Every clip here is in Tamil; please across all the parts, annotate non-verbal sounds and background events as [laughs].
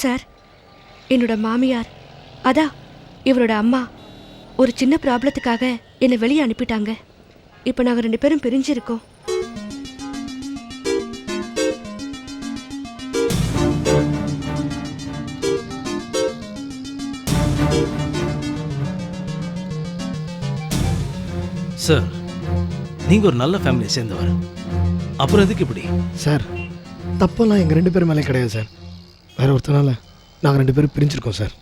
சார் என்னோட மாமியார் அதான் இவரோட அம்மா ஒரு சின்ன ப்ராப்ளத்துக்காக என்னை வெளியே அனுப்பிட்டாங்க. இப்போ நாங்கள் ரெண்டு பேரும் பிரிஞ்சிருக்கோம். சார் நீங்க ஒரு நல்ல ஃபேமிலியை சேர்ந்தவர். அப்புறம் எதுக்கு இப்படி? சார் தப்பெல்லாம் எங்கள் ரெண்டு பேரும் மேலே கிடையாது சார் வேறு ஒருத்தனால நாங்கள் ரெண்டு பேரும் பிரிஞ்சிருக்கோம் சார்.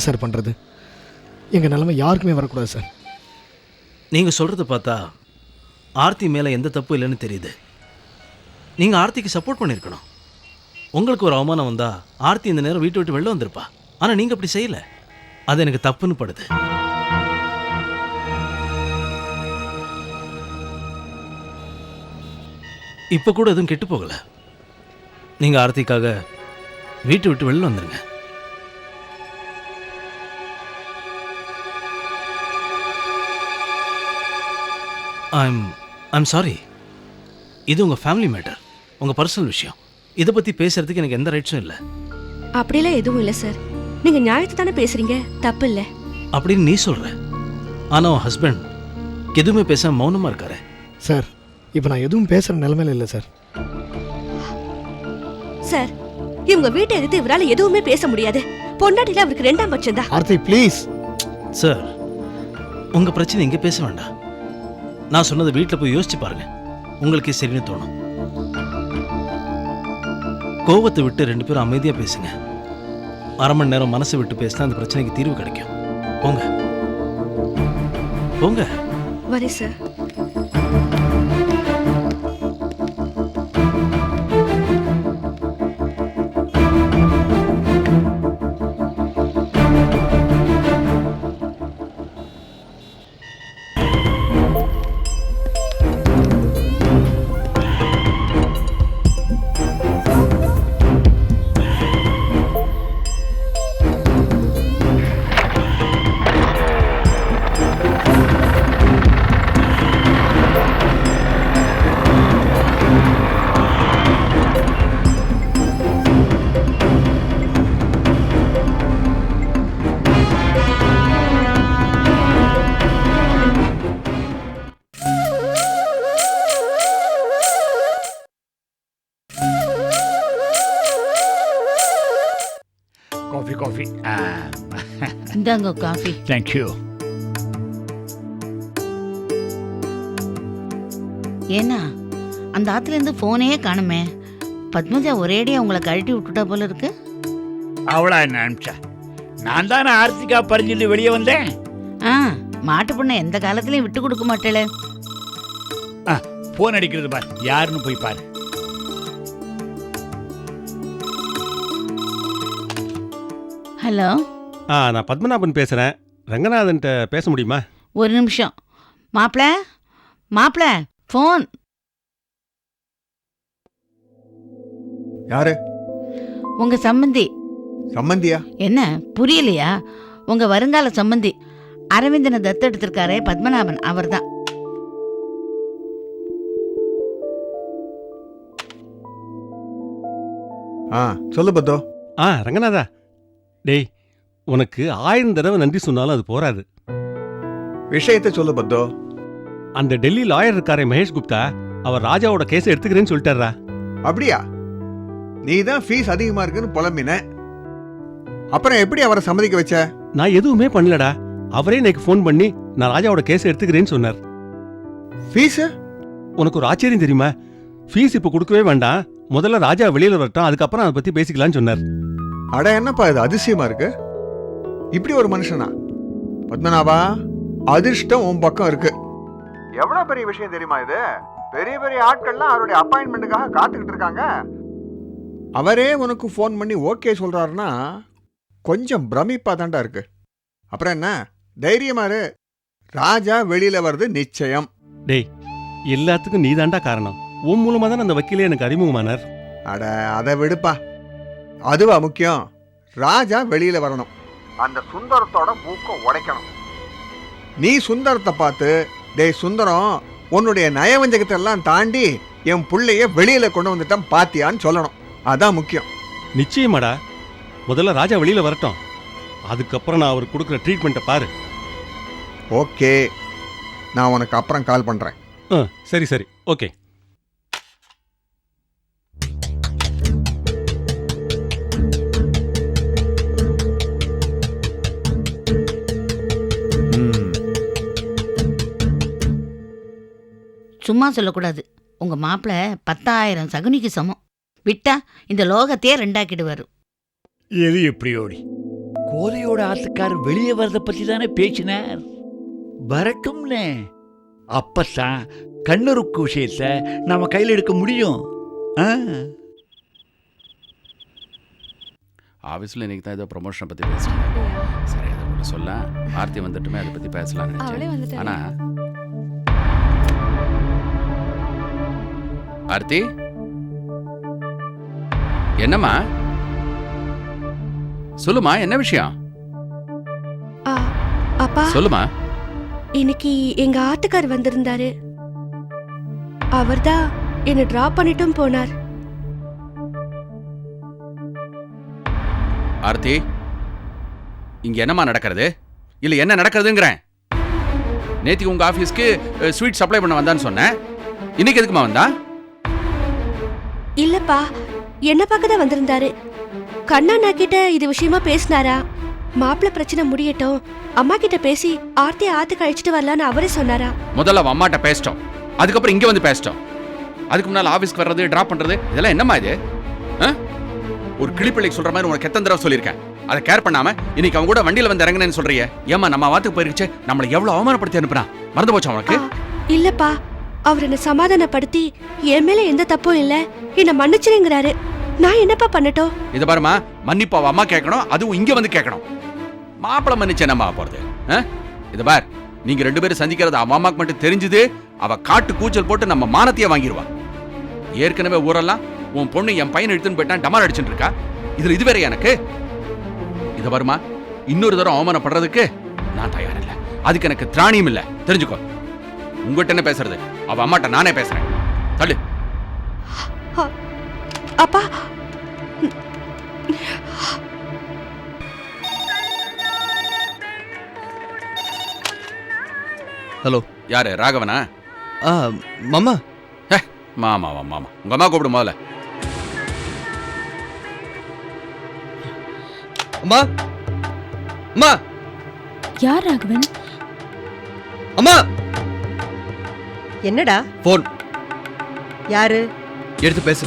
என்ன சார் பண்ணுறது எங்கள் நிலைமை யாருக்குமே வரக்கூடாது சார். நீங்கள் சொல்கிறத பார்த்தா ஆர்த்தி மேலே எந்த தப்பு இல்லைன்னு தெரியுது. நீங்கள் ஆர்த்திக்கு சப்போர்ட் பண்ணியிருக்கணும் உங்களுக்கு ஒரு அவமானம் வந்தால் ஆர்த்தி இந்த நேரம் வீட்டை விட்டு வெளில வந்திருப்பா. ஆனால் நீங்கள் அப்படி செய்யல. அது எனக்கு தப்புன்னு படுது. இப்போ கூட எதுவும் கெட்டு போகலை. நீங்கள் ஆர்த்திக்காக வீட்டை விட்டு வெளில வந்துருங்க. ஐம் ஐம் சாரி இது உங்கள் ஃபேமிலி மேட்டர் உங்கள் பர்சனல் விஷயம். இதை பற்றி பேசுறதுக்கு எனக்கு எந்த ரைட்ஸும் இல்லை. அப்படிலாம் எதுவும் இல்லை சார் நீங்கள் நியாயத்தை தானே பேசுகிறீங்க தப்பு இல்லை. அப்படின்னு நீ சொல்கிற ஆனால் உன் ஹஸ்பண்ட் எதுவுமே பேசாம மௌனமாக இருக்காரு. சார் இப்போ நான் எதுவும் பேசுகிற நிலமையில இல்லை சார் சார் இவங்க வீட்டை எதிர்த்து இவரால் எதுவுமே பேச முடியாது. பொண்டாட்டில அவருக்கு ரெண்டாம் பட்சம் தான் ஆர்த்தி ப்ளீஸ் சார் உங்கள் பிரச்சனை இங்கே பேச வேண்டாம். நான் சொன்னதை வீட்டில் போய் யோசிச்சு பாருங்க. உங்களுக்கே சரின்னு தோணும். கோவத்தை விட்டு ரெண்டு பேரும் அமைதியாக பேசுங்க. அரை மணி நேரம் மனசை விட்டு பேசினா அந்த பிரச்சனைக்கு தீர்வு கிடைக்கும். போங்க. போங்க. வரேன் சார். இந்தாங்க காஃபி. தேங்க்யூ ஏன்னா அந்த ஆத்துல இருந்து போனே காணுமே. பத்மஜா ஒரேடியா உங்களை கழட்டி விட்டுட்டா போல இருக்கு? அவளா என்ன அனுப்பிச்சா? நான் தானே ஆர்த்திகா பறிஞ்சிட்டு வெளியே வந்தேன். ஆ மாட்டு பொண்ணை எந்த காலத்துலயும் விட்டு கொடுக்க மாட்டேளே. ஆ ஃபோன் அடிக்கிறது பார். யாருன்னு போய் பாரு. ஹலோ? ஆ நான் பத்மநாபன் பேசுகிறேன் ரங்கநாதன்ட்ட பேச முடியுமா? ஒரு நிமிஷம். மாப்பிள மாப்பிள ஃபோன். யாரு? உங்க சம்மந்தி சம்மந்தியா என்ன புரியலையா? உங்க வருங்கால சம்மந்தி அரவிந்தனை தத்தெடுத்திருக்காரே பத்மநாபன் அவர்தான். ஆ சொல்லு பத்தோ ஆ ரங்கநாதா. டேய் உனக்கு ஆயிரம் தடவை நன்றி சொன்னாலும் அது போராது விஷயத்தை சொல்லு பத்தோ. அந்த டெல்லி லாயர் இருக்காரே மகேஷ் குப்தா அவர் ராஜாவோட கேஸை எடுத்துக்கிறேன்னு சொல்லிட்டாரா? அப்படியா? நீ தான் ஃபீஸ் அதிகமா இருக்குன்னு புலம்பின. அப்புறம் எப்படி அவரை சம்மதிக்க வச்ச? நான் எதுவுமே பண்ணலடா. அவரே எனக்கு ஃபோன் பண்ணி நான் ராஜாவோட கேஸை எடுத்துக்கிறேன்னு சொன்னார். ஃபீஸ் உனக்கு ஒரு ஆச்சரியம் தெரியுமா? ஃபீஸ் இப்போ கொடுக்கவே வேண்டாம். முதல்ல ராஜா வெளியில வரட்டும் அதுக்கப்புறம் அதை பத்தி பேசிக்கலாம்னு சொன்னார். அட என்னப்பா இது அதிசயமா இருக்கு? இப்படி ஒரு மனுஷனா? பத்மநாபா அதிர்ஷ்டம் உன் பக்கம் இருக்கு. எவ்வளவு பெரிய விஷயம் தெரியுமா இது? பெரிய பெரிய ஆட்கள்லாம் அவருடைய அப்பாயின்மெண்ட்டுக்காக காத்துக்கிட்டு இருக்காங்க. அவரே உனக்கு ஃபோன் பண்ணி ஓகே சொல்றாருன்னா கொஞ்சம் பிரமிப்பா தாண்டா இருக்கு. அப்புறம் என்ன? தைரியமா இரு. ராஜா வெளியில வர்றது நிச்சயம். டேய் எல்லாத்துக்கும் நீ தாண்டா காரணம். உன் மூலமா தான் அந்த வக்கீலே எனக்கு அறிமுகமானார். அட அதை விடுப்பா. அதுவா முக்கியம்? ராஜா வெளியில வரணும். அந்த சுந்தரத்தோட மூக்கம் உடைக்கணும். நீ சுந்தரத்தை பார்த்து டேய் சுந்தரம் உன்னுடைய நயவஞ்சகத்தை எல்லாம் தாண்டி என் புள்ளைய வெளியில கொண்டு வந்துட்டான் பாத்தியான்னு சொல்லணும். அதான் முக்கியம். நிச்சயமாடா. முதல்ல ராஜா வெளியில வரட்டும். அதுக்கப்புறம் நான் அவர் கொடுக்குற ட்ரீட்மெண்ட்டை பாரு. ஓகே. நான் உனக்கு அப்புறம் கால் பண்றேன். ஆ சரி சரி. ஓகே. சும்மா சொல்லக்கூடாது. உங்க மாப்பிள்ள பத்தாயிரம் சகுனிக்கு சமம். விட்டா இந்த லோகத்தையே ரெண்டாக்கிடுவாரு. எது எப்படியோடி கோதையோட ஆத்துக்காரர் வெளியே வரத பத்தி தானே பேசினார். வரட்டும்னே. அப்பத்தான் கண்ணுருக்கு விஷயத்த நம்ம கையில் எடுக்க முடியும். ஆ? ஆஃபீஸில் இன்னைக்கு தான் ஏதோ ப்ரொமோஷனை பற்றி பேசுகிறேன் சரி அதை கூட சொல்ல ஆர்த்தி வந்துட்டுமே அதை பற்றி பேசலாம்னு நினைச்சேன். ஆனா ஆர்த்தி? என்னம்மா? சொல்லுமா என்ன விஷயம்? அப்பா. சொல்லுமா இன்னைக்கு எங்க ஆத்துக்கார் வந்திருந்தாரு. அவர்தான் என்னை டிராப் பண்ணிட்டும் போனார். ஆர்த்தி இங்க என்னம்மா நடக்கிறது? இல்ல என்ன நடக்கிறதுங்கிறேன். நேத்திக்கு உங்க ஆபீஸ்க்கு ஸ்வீட் சப்ளை பண்ண வந்தான்னு சொன்னேன். இன்னைக்கு எதுக்குமா வந்தா? இல்லப்பா என்ன பார்க்க தான் வந்திருந்தாரு. கண்ணா கிட்ட இது விஷயமா பேசினாரா? மாப்பிள்ளை பிரச்சனை முடியட்டும். அம்மா கிட்ட பேசி ஆர்த்தி ஆத்துக்கு அழைச்சிட்டு வரலான்னு அவரே சொன்னாரா? முதல்ல அவன் அம்மாட்ட பேசிட்டோம். அதுக்கப்புறம் இங்க வந்து பேசிட்டோம். அதுக்கு முன்னால ஆபீஸ்க்கு வர்றது டிராப் பண்றது இதெல்லாம் என்னம்மா இது? ஆ? ஒரு கிளிப்பிள்ளைக்கு சொல்ற மாதிரி உனக்கு எத்தனை தடவை சொல்லியிருக்கேன். அதை கேர் பண்ணாம இன்னைக்கு அவன் கூட வண்டியில வந்து இறங்குனேன்னு சொல்றியே. ஏமா நம்ம வாத்துக்கு போயிருச்சு நம்மளை எவ்வளவு அவமானப்படுத்தி அனுப்புறான் மறந்து போச்சா உனக்கு? ஆ, இல்லப்பா. அவர் என்ன சமாதானப்படுத்தி என் மேல எந்த தப்பும் இல்ல. என்ன மன்னிச்சிருங்கிறாரு. நான் என்னப்பா பண்ணட்டும்? இத பாருமா மன்னிப்பு அவ அம்மா கேட்கணும் அதுவும் இங்க வந்து கேட்கணும். மாப்பிள மன்னிச்சு என்னம்மா போறது? ஆ? இத பார் நீங்க ரெண்டு பேரும் சந்திக்கிறது அவ அம்மாக்கு மட்டும் தெரிஞ்சது அவ காட்டு கூச்சல் போட்டு நம்ம மானத்தையே வாங்கிடுவா ஏற்கனவே ஊரெல்லாம் உன் பொண்ணு என் பையன் எடுத்துன்னு போயிட்டான் டமார் அடிச்சுட்டு இருக்கா? இதுல இது வேற எனக்கு? இத பாருமா இன்னொரு தடவை அவமானப்படுறதுக்கு நான் தயாரில்லை. அதுக்கு எனக்கு திராணியும் இல்லை. தெரிஞ்சுக்கோ. உங்ககிட்ட என்ன பேசுறது. அவ அம்மாட்ட நானே பேசுறேன். தள்ளு. அப்பா. ஹலோ. யாரு ராகவனா? ஆ மாமா. மாமா மாமா. உங்க அம்மா கூப்பிடு முதல்ல. அம்மா. அம்மா. யார் ராகவன்? அம்மா. என்னடா? ஃபோன் யாரு? எடுத்து பேசு.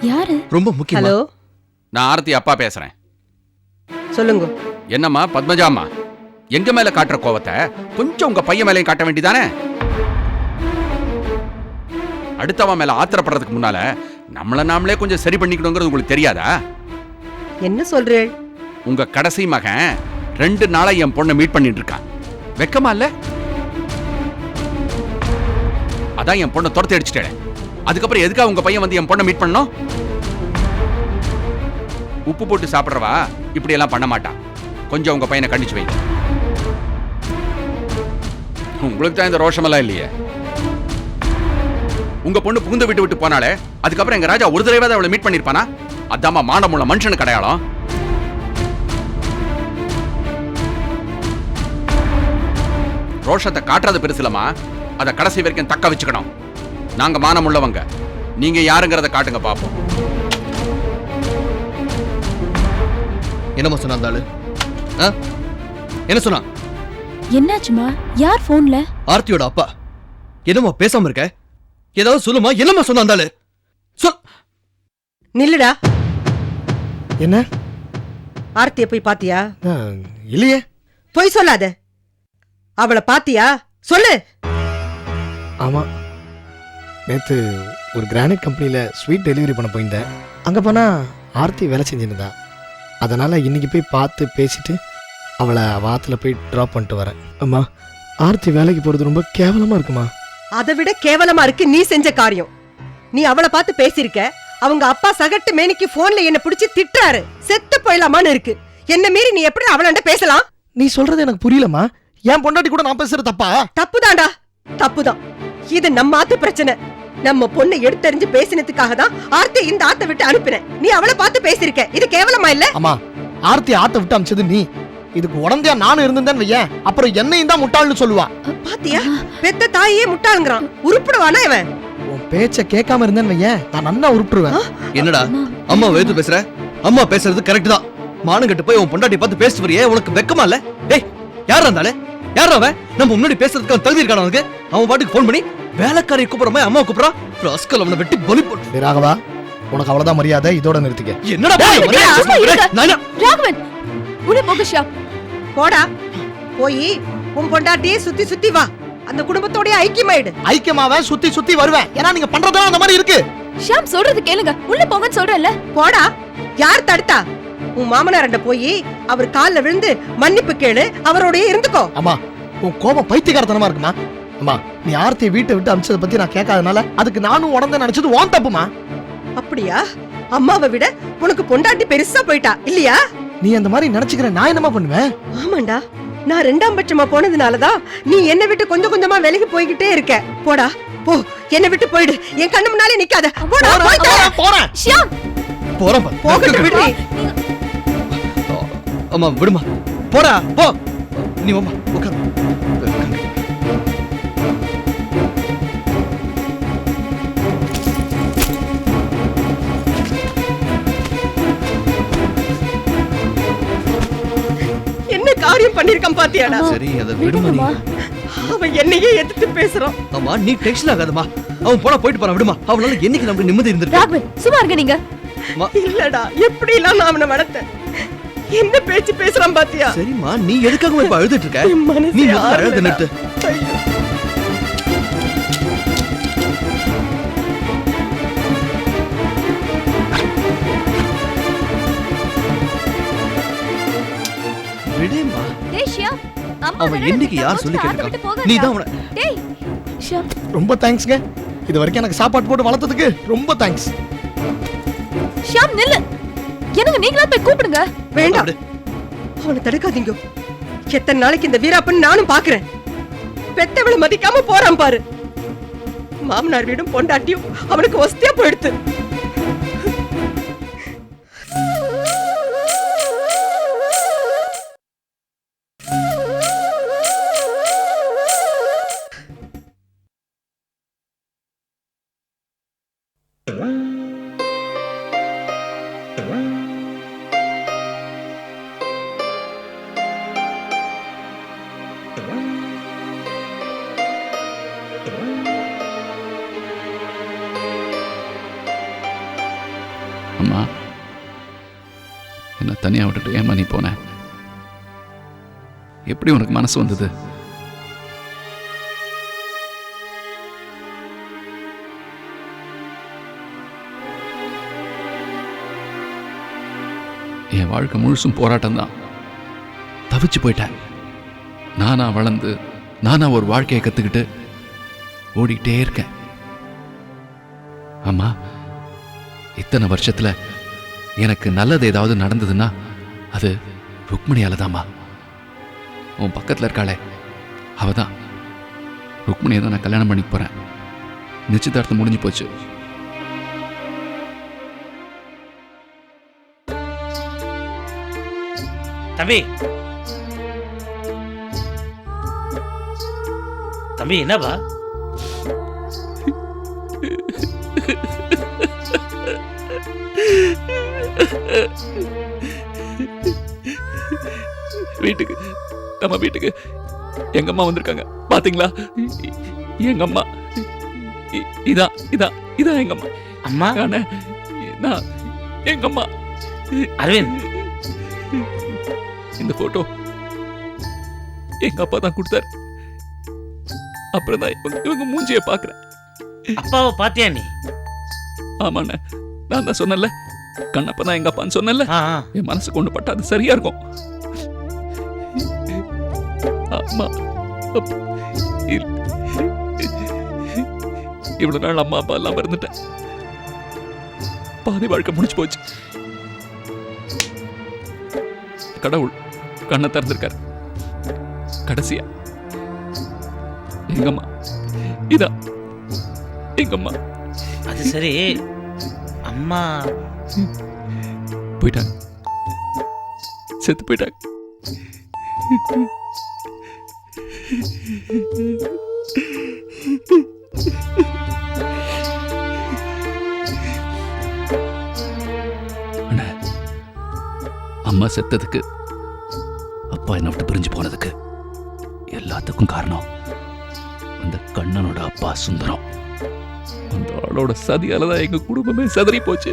யாரு? ரொம்ப முக்கியம்? ஹலோ? நான் ஆரத்தி அப்பா பேசுறேன். சொல்லுங்க. என்னம்மா பத்மஜாம்மா எங்க மேல காட்டுற கோவத்தை? கொஞ்சம் உங்க பையன் மேலயும் காட்ட வேண்டியதானே? அடுத்தவன் மேல ஆத்திரப்படுறதுக்கு முன்னால நம்மள நாமளே கொஞ்சம் சரி பண்ணிக்கணுங்கிறது உங்களுக்கு தெரியாதா? என்ன சொல்றேள்? உங்க கடைசி மகன் ரெண்டு நாளா என் பொண்ணை மீட் பண்ணிட்டு இருக்கான். வெக்கமா இல்ல? அதான் என் பொண்ணை துரத்தி அடிச்சிட்டேன். அதுக்கப்புறம் எதுக்காக உங்க பையன் வந்து என் பொண்ணை மீட் பண்ணோம் உப்பு போட்டு சாப்பிட்றவா? இப்படி எல்லாம் பண்ண மாட்டான். கொஞ்சம் உங்க பையனை கண்டிச்சு வைங்க உங்களுக்கு தான் இந்த ரோஷமெல்லாம் இல்லையே. உங்க பொண்ணு புகுந்த விட்டு விட்டு போனாலே அதுக்கப்புறம் எங்க ராஜா ஒரு தடவை அவளை மீட் பண்ணிருப்பானா? அதாம்மா மானமுள்ள மனுஷனுக்கு அடையாளம் ரோஷத்தை காட்டுறது பெருசுலமா அதை கடைசி வரைக்கும் தக்க வச்சுக்கணும். நாங்க மானம் உள்ளவங்க நீங்க யாருங்கிறத காட்டுங்க பாப்போம். என்னம்மா சொன்னா அந்த ஆளு? ஆ? என்ன சொன்னா? என்னாச்சுமா? யார் போன்ல? ஆர்த்தியோட அப்பா. என்னம்மா பேசாம இருக்க? ஏதாவது சொல்லுமா? என்னம்மா சொன்னா அந்த ஆளு? சொல் நில்லுடா. என்ன? ஆர்த்திய போய் பாத்தியா? ஆ, இல்லையே. பொய் சொல்லாத. அவளை பாத்தியா? சொல்லு. ஆமாம் நேற்று ஒரு கிரானைட் கம்பெனியில் ஸ்வீட் டெலிவரி பண்ண போயிருந்தேன். அங்கே போனால் ஆர்த்தி வேலை செஞ்சுருந்தா. அதனால் இன்னைக்கு போய் பார்த்து பேசிட்டு அவளை வாத்துல போய் ட்ராப் பண்ணிட்டு வரேன். அம்மா ஆர்த்தி வேலைக்கு போகிறது ரொம்ப கேவலமாக இருக்குமா? அதை விட கேவலமா இருக்கு நீ செஞ்ச காரியம். நீ அவளை பார்த்து பேசியிருக்க. அவங்க அப்பா சகட்டு மேனிக்கு போன்ல என்ன பிடிச்சி திட்டுறாரு. செத்து போயிடலாமான்னு இருக்கு. என்ன மீறி நீ எப்படி அவளாண்ட பேசலாம்? நீ சொல்கிறது எனக்கு புரியலம்மா. என் பொண்டாட்டி கூட நான் பேசுகிறது தப்பா? தப்புதான்டா. தப்புதான். இது நம்ம ஆத்து பிரச்சனை. நம்ம பொண்ணை எடுத்தறிஞ்சு பேசினதுக்காக தான் ஆர்த்தி இந்த ஆத்தை விட்டு அனுப்பினேன். நீ அவளை பார்த்து பேசியிருக்க. இது கேவலமா இல்ல? அம்மா ஆர்த்தி ஆத்த விட்டு அமிச்சது நீ. இதுக்கு உடந்தையா நானும் இருந்திருந்தேன் வையேன். அப்புறம் என்னையும் தான் முட்டாள்னு சொல்லுவா. பாத்தியா? பெத்த தாயே முட்டாளுங்கிறான். உருப்பிடுவானா இவன்? உன் பேச்ச கேட்காம இருந்தேன்னு வையேன். நான் நன்னா உருட்டுருவேன் என்னடா? அம்மா. வேத்து பேசுற? அம்மா பேசுறது கரெக்ட் தான். மானம் கட்டு போய் உன் பொண்டாட்டி பார்த்து பேசிட்டு வரியே உனக்கு வெக்கமா இல்ல? டேய் யார் இருந்தாலே யார் அவன்? நம்ம முன்னாடி பேசுறதுக்கு தகுதி இருக்கான அவனுக்கு அவன் பாட்டுக்கு ஃபோன் பண்ணி வேலைக்காரியை கூப்பிடுற மாதிரி அம்மா கூப்பிடுறான் ராஸ்கல் அவனை வெட்டி பலி போட்டு. டேய் ராகவா உனக்கு அவ்வளவுதான் மரியாதை இதோட நிறுத்திக்க. என்னடா டேய், பண்ணி? டேய், அம்மா இருங்க. நானா? ராகவன் உள்ள போக ஷியாம் போடா. போய் உன் பொண்டாட்டியே சுத்தி சுத்தி வா. அந்த குடும்பத்தோடய ஐக்கியமாயிடு. ஐக்கியமாவேன் சுத்தி சுத்தி வருவேன். ஏன்னா நீங்க பண்றதெல்லாம் அந்த மாதிரி இருக்கு. ஷியாம் சொல்றது கேளுங்க. உள்ள போங்கன்னு சொல்றேன்ல. போடா. யார் தடுத்தா? உன் மாமனார்ட்ட போய் அவர் கால்ல விழுந்து மன்னிப்பு கேளு. அவரோடயே இருந்துக்கோ. அம்மா உன் கோபம் பைத்தியக்காரத்தனமா இருக்குமா? அம்மா நீ ஆர்த்தியை வீட்டை விட்டு அமிச்சதை பத்தி நான் கேட்காதனால அதுக்கு நானும் உடந்த நினைச்சது ஓன் தப்புமா? அப்படியா? அம்மாவை விட உனக்கு பொண்டாட்டி பெருசா போயிட்டா இல்லையா? நீ அந்த மாதிரி நினைச்சுக்கிற நான் என்னமா பண்ணுவேன்? ஆமாண்டா நான் ரெண்டாம் பட்சமா போனதுனாலதான் நீ என்னை விட்டு கொஞ்சம் கொஞ்சமா விலகி போய்கிட்டே இருக்க. போடா போ என்னை விட்டு போயிடு. என் கண்ணு முன்னாலே நிக்காத. போடா. போறேன், போறேன் ஷியாம் போறேன். போகட்டும் விடுறி. அம்மா விடுமா. போடா போ. நீ வாம்மா உட்காரு. காரியம் பண்ணிருக்கான் பாத்தியாடா? சரி அதை விடுமா நீ அவன் என்னையே எதிர்த்து பேசுறான். அம்மா நீ டென்ஷன் ஆகாதம்மா. அவன் போனா போயிட்டு போறான் விடுமா. அவனால என்னைக்கு நமக்கு நிம்மதி இருந்திருக்கு? சும்மா இருங்க நீங்க. இல்லடா எப்படி எல்லாம் நான் அவனை வளர்த்தேன்? என்ன பேச்சு பேசுறான் பாத்தியா? சரிம்மா நீ எதுக்காக இப்ப அழுதுட்டு இருக்க? நீ. அழுது நிறுத்து? ஐயோ. விடுமா டேய் ஷியாம் அம்மா அவன் வேற என்னைக்கு இந்த யார் சொல்லி கோச்சுல ஆத்த விட்டு கேட்டிருக்கான் போகாதடா. நீ தான் அவனை டேய் ஷியாம் ரொம்ப தேங்க்ஸ்ங்க இது வரைக்கும் எனக்கு சாப்பாடு போட்டு வளர்த்ததுக்கு ரொம்ப தேங்க்ஸ் ஷியாம் நில்லு. எனக்கு நீங்களா போய் கூப்பிடுங்க. வேண்டாம். அவனை தடுக்காதீங்க. எத்தனை நாளைக்கு இந்த வீராப்பன் நானும் பாக்குறேன் பெத்தவளை மதிக்காம போறான் பாரு. மாமனார் வீடும் பொண்டாட்டியும் அவனுக்கு ஒஸ்தியா போயிடுத்து. தனியாக விட்டுட்டு ஏமா நீ போன? எப்படி உனக்கு மனசு வந்தது? என் வாழ்க்கை முழுசும் போராட்டம் தான் தவிச்சு போயிட்டேன் நானா வளர்ந்து நானா ஒரு வாழ்க்கையை கற்றுக்கிட்டு ஓடிக்கிட்டே இருக்கேன். அம்மா இத்தனை வருஷத்துல எனக்கு நல்லது ஏதாவது நடந்ததுன்னா அது ருக்மணியால தாம்மா உன் பக்கத்துல இருக்காளே. அவ தான் ருக்மணியை தான் நான் கல்யாணம் பண்ணிக்க போறேன். நிச்சயதார்த்தம் முடிஞ்சு போச்சு. தம்பி. தம்பி என்னப்பா? [laughs] வீட்டுக்கு நம்ம வீட்டுக்கு. எங்க அம்மா வந்திருக்காங்க. பாத்தீங்களா? எங்க அம்மா. இதான் இதான் இதான் எங்க அம்மா. அம்மா? நான் எங்க அம்மா. அரவிந்த். இந்த போட்டோ எங்க அப்பா தான் கொடுத்தாரு. அப்புறம் தான் இவங்க இவங்க மூஞ்சியை பார்க்குறேன். அப்பாவை பாத்தியா நீ? ஆமாண்ணே நான் தான் சொன்னேன்ல. கண்ணப்ப தான் எங்க அப்பான்னு சொன்னேன்ல. என் மனசு கொண்டு பட்டா அது சரியா இருக்கும். அம்மா இவ்வளவு நாள் அம்மா அப்பா எல்லாம் இருந்துட்டேன். பாதி வாழ்க்கை முடிச்சு போச்சு. கடவுள் கண்ணை திறந்திருக்காரு. கடைசியா. எங்கம்மா? இதா. எங்கம்மா? அது சரி. அம்மா. போயிட்டாங்க. செத்து போயிட்டாங்க. அண்ணா, அம்மா செத்ததுக்கு அப்பா என்னை விட்டு பிரிஞ்சு போனதுக்கு எல்லாத்துக்கும் காரணம் அந்த கண்ணனோட அப்பா சுந்தரம். அந்த ஆளோட சதியால தான் எங்க குடும்பமே சதறி போச்சு.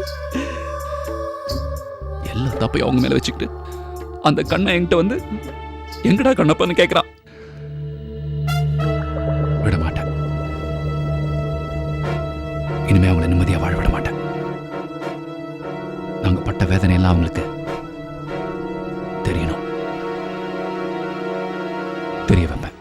எல்லா தப்பையும் அவங்க மேல வச்சுக்கிட்டு அந்த கண்ணை என்கிட்ட வந்து எங்கடா கண்ணப்பான்னு கேட்கறான் தெரிய வைப்பேன்